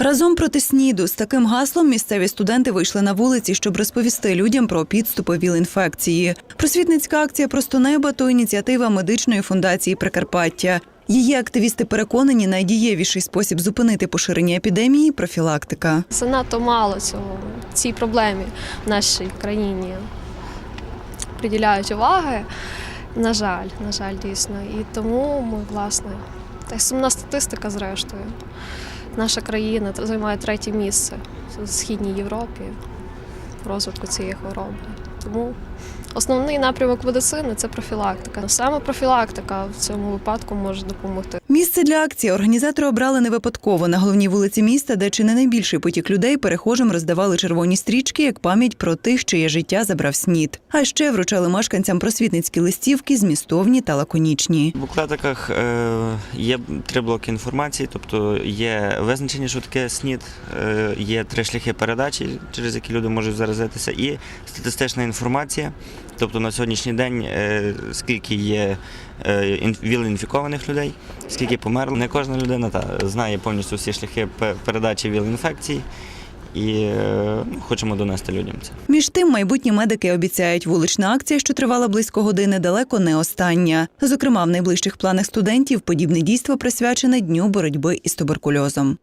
Разом проти СНІДу з таким гаслом місцеві студенти вийшли на вулиці, щоб розповісти людям про підступи ВІЛ-інфекції. Просвітницька акція Просто неба то ініціатива медичної фундації Прикарпаття. Її активісти переконані, найдієвіший спосіб зупинити поширення епідемії профілактика. Занадто мало цього цій проблемі в нашій країні приділяють уваги. На жаль, на жаль, дійсно. І тому ми, власне, та сумна статистика, зрештою. Наша країна займає третє місце в Східній Європі в розвитку цієї хвороби. Тому основний напрямок медицини це профілактика. Саме профілактика в цьому випадку може допомогти. Місце для акції організатори обрали не випадково на головній вулиці міста, де чи не найбільший потік людей перехожим роздавали червоні стрічки як пам'ять про тих, чиє життя забрав снід. А ще вручали мешканцям просвітницькі листівки, змістовні та лаконічні. В буклетиках е, є три блоки інформації, тобто є визначення, що таке СНІД, е, є три шляхи передачі, через які люди можуть заразитися, і статистична інформація. Тобто на сьогоднішній день е, скільки є е, ВІЛ-інфікованих людей, скільки померло. Не кожна людина та, знає повністю всі шляхи передачі ВІЛ-інфекції. І е, ну, хочемо донести людям це. Між тим, майбутні медики обіцяють, вулична акція, що тривала близько години, далеко не остання. Зокрема, в найближчих планах студентів подібне дійство присвячене дню боротьби із туберкульозом.